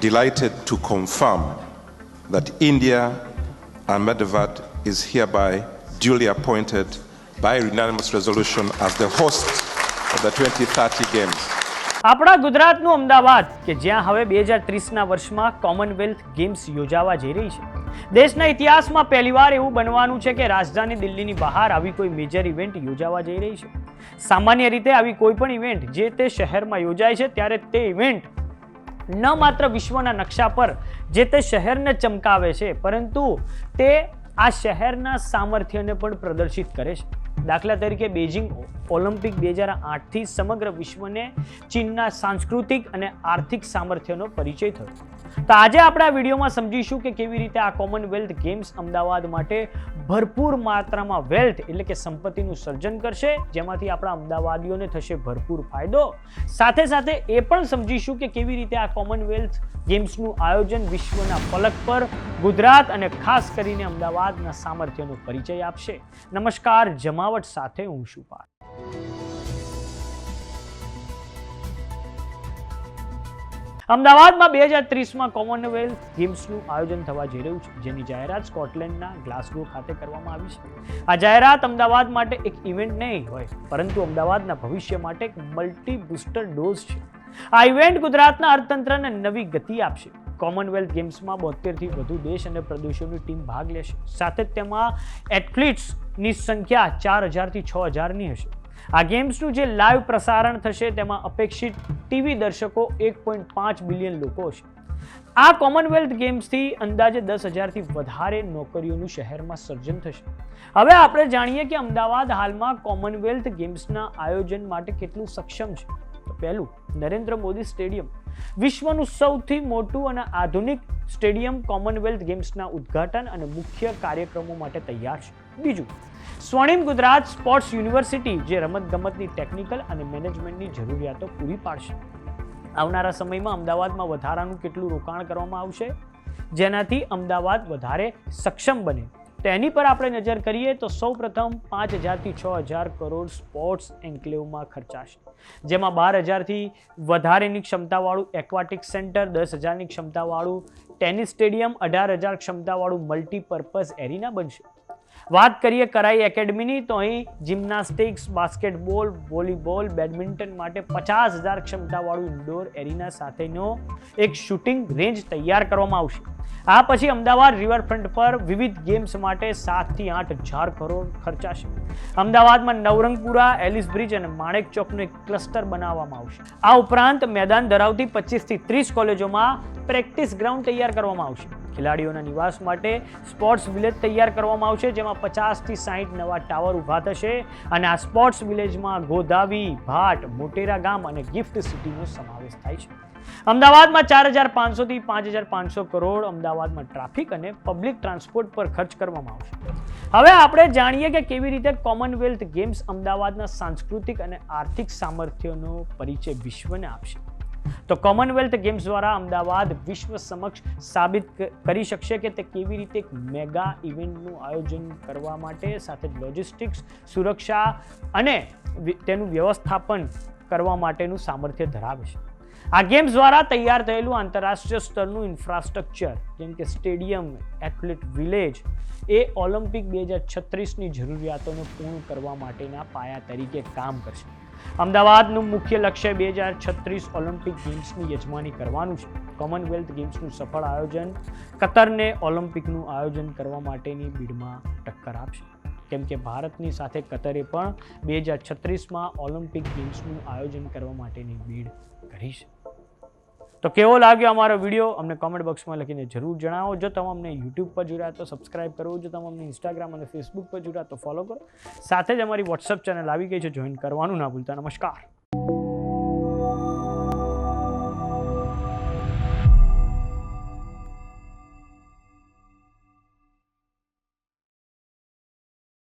delighted to confirm that India Ahmedabad is hereby duly appointed by unanimous resolution as the host of the 2030 Games. આપણા ગુજરાતનું અમદાવાદ, કે જ્યાં હવે બે હજાર ત્રીસના વર્ષમાં કોમનવેલ્થ ગેમ્સ યોજાવા જઈ રહી છે દેશના ઇતિહાસમાં પહેલીવાર એવું બનવાનું છે કે રાજધાની દિલ્હીની બહાર આવી કોઈ મેજર ઇવેન્ટ યોજાવા જઈ રહી છે સામાન્ય રીતે આવી કોઈ પણ ઇવેન્ટ જે તે શહેરમાં યોજાય છે, ત્યારે તે ઇવેન્ટ ન માત્ર વિશ્વના નકશા પર જે તે શહેરને ચમકાવે છે, પરંતુ તે આ શહેરના સામર્થ્યને પણ પ્રદર્શિત કરે છે. દાખલા તરીકે બેઇજિંગ ઓલિમ્પિક બે હજાર આઠથી સમગ્ર વિશ્વને ચીનના સાંસ્કૃતિક અને આર્થિક સામર્થ્યનો પરિચય થયો. તો આજે આપણે આ વિડીયોમાં સમજીશું કે કેવી રીતે આ કોમનવેલ્થ ગેમ્સ અમદાવાદ માટે ભરપૂર માત્રામાં વેલ્થ એટલે કે સંપત્તિનું સર્જન કરશે, જેમાંથી આપણા અમદાવાદીઓને થશે ભરપૂર ફાયદો સાથે સાથે એ પણ સમજીશું કે કેવી રીતે આ કોમનવેલ્થ ગેમ્સનું આયોજન વિશ્વના ફલક પર ગુજરાત અને ખાસ કરીને અમદાવાદના સામર્થ્યનો પરિચય આપશે નમસ્કાર, જમાવટ સાથે હું છું પાર્થ. અમદાવાદમાં બે હજાર ત્રીસમાં કોમનવેલ્થ ગેમ્સનું આયોજન થવા જઈ રહ્યું છે, જેની જાહેરાત સ્કોટલેન્ડના ગ્લાસગો ખાતે કરવામાં આવી છે. આ જાહેરાત અમદાવાદ માટે એક ઇવેન્ટ નહીં હોય, પરંતુ અમદાવાદના ભવિષ્ય માટે એક મલ્ટી બુસ્ટર ડોઝ છે. આ ઇવેન્ટ ગુજરાતના અર્થતંત્રને નવી ગતિ આપશે. કોમનવેલ્થ ગેમ્સમાં બોતેરથી વધુ દેશ અને પ્રદેશોની ટીમ ભાગ લેશે. સાથે તેમાં એથ્લીટ્સની સંખ્યા ચાર હજારથી છ હજારની હશે. આ ગેમ્સનું જે લાઈવ પ્રસારણ થશે તેમાં અપેક્ષિત ટીવી દર્શકો એક પોઈન્ટ પાંચ બિલિયન લોકો હશે. આ કોમનવેલ્થ ગેમ્સથી અંદાજે દસ હજારથી વધારે નોકરીઓનું શહેરમાં સર્જન થશે. હવે આપણે જાણીએ કે અમદાવાદ હાલમાં કોમનવેલ્થ ગેમ્સના આયોજન માટે કેટલું સક્ષમ છે. પહેલું, નરેન્દ્ર મોદી સ્ટેડિયમ. વિશ્વનું સૌથી મોટું અને આધુનિક સ્ટેડિયમ કોમનવેલ્થ ગેમ્સના ઉદ્ઘાટન અને મુખ્ય કાર્યક્રમો માટે તૈયાર છે. બીજું, સ્વર્ણિમ ગુજરાત સ્પોર્ટ્સ યુનિવર્સિટી, જે રમતગમતની ટેકનિકલ અને મેનેજમેન્ટની જરૂરિયાતો પૂરી પાડશે. આવનારા સમયમાં અમદાવાદમાં વધારાનું કેટલું રોકાણ કરવામાં આવશે? જેનાથી અમદાવાદ વધારે સક્ષમ બને. તેની પર આપણે નજર કરીએ તો સૌ પ્રથમ પાંચ હજારથી છ હજાર કરોડ સ્પોર્ટ્સ એન્કલેવમાં ખર્ચાશે. જેમાં બાર હજારથી વધારેની ક્ષમતાવાળું એક્વાટિક સેન્ટર દસ હજારની ક્ષમતાવાળું ટેનિસ સ્ટેડિયમ, અઢાર હજાર ક્ષમતાવાળું મલ્ટીપર્પઝ એરિના બનશે. વાત કરીએ કરાઈ એકેડમીની, તો અહીં જિમ્નાસ્ટિક્સ, બાસ્કેટબોલ, વોલીબોલ, બેડમિન્ટન માટે પચાસ હજાર ક્ષમતાવાળું ઇન્ડોર એરિના સાથેનો એક શૂટિંગ રેન્જ તૈયાર કરવામાં આવશે. આ પછી અમદાવાદ રિવરફ્રન્ટ પર વિવિધ ગેમ્સ માટે સાતથી આઠ હજાર કરોડ ખર્ચાશે. અમદાવાદમાં નવરંગપુરા, એલિસ બ્રિજ અને માણેક ચોકનું એક ક્લસ્ટર બનાવવામાં આવશે. આ ઉપરાંત મેદાન ધરાવતી પચીસથી ત્રીસ કોલેજોમાં પ્રેક્ટિસ ગ્રાઉન્ડ તૈયાર કરવામાં આવશે. ખેલાડીઓના નિવાસ માટે સ્પોર્ટ્સ વિલેજ તૈયાર કરવામાં આવશે, જેમાં પચાસથી સાહીઠ નવા ટાવર ઊભા થશે અને આ સ્પોર્ટ્સ વિલેજમાં ગોધાવી ભાટ, મોટેરા ગામ અને ગિફ્ટ સિટીનો સમાવેશ થાય છે. અમદાવાદમાં ચાર હજાર પાંચસોથી પાંચ હજાર પાંચસો કરોડ અમદાવાદમાં ટ્રાફિક અને પબ્લિક ટ્રાન્સપોર્ટ પર ખર્ચ કરવામાં આવશે. હવે આપણે જાણીએ કે કેવી રીતે કોમનવેલ્થ ગેમ્સ અમદાવાદના સાંસ્કૃતિક અને આર્થિક સામર્થ્યનો પરિચય વિશ્વને આપશે. તો કોમનવેલ્થ ગેમ્સ દ્વારા અમદાવાદ વિશ્વ સમક્ષ સાબિત કરી શકશે કે તે કેવી રીતે એક મેગા ઇવેન્ટનું આયોજન કરવા માટે સાથે લોજિસ્ટિક્સ, સુરક્ષા અને તેનું વ્યવસ્થાપન કરવા માટેનું સામર્થ્ય ધરાવે છે. આ ગેમ્સ દ્વારા તૈયાર થયેલું આંતરરાષ્ટ્રીય સ્તરનું ઇન્ફ્રાસ્ટ્રક્ચર જેમ કે સ્ટેડિયમ એથ્લેટ વિલેજ એ ઓલિમ્પિક બે હજાર છત્રીસની જરૂરિયાતોને પૂર્ણ કરવા માટેના પાયા તરીકે કામ કરશે. અમદાવાદનું મુખ્ય લક્ષ્ય બે હજાર છત્રીસ ઓલિમ્પિક ગેમ્સની યજમાની કરવાનું છે. કોમનવેલ્થ ગેમ્સનું સફળ આયોજન, કતરને ઓલિમ્પિકનું આયોજન કરવા માટેની બીડમાં ટક્કર આપશે. કેમ કે ભારતની સાથે કતરે પણ બે હજાર છત્રીસમાં ઓલિમ્પિક ગેમ્સનું આયોજન કરવા માટેની બીડ કરી છે. તો કેવો લાગ્યો અમારો વીડિયો? અમને કોમેન્ટ બોક્સમાં લખીને જરૂર જણાવો. જો તમે અમને યુટ્યુબ પર જોડ્યા તો સબસ્ક્રાઇબ કરો. જો તમે અમને ઇન્સ્ટાગ્રામ અને ફેસબુક પર જોડ્યા તો ફોલો કરો. સાથે જ અમારી વોટ્સઅપ ચેનલ આવી ગઈ છે. જોઈન કરવાનું ના ભૂલતા. નમસ્કાર.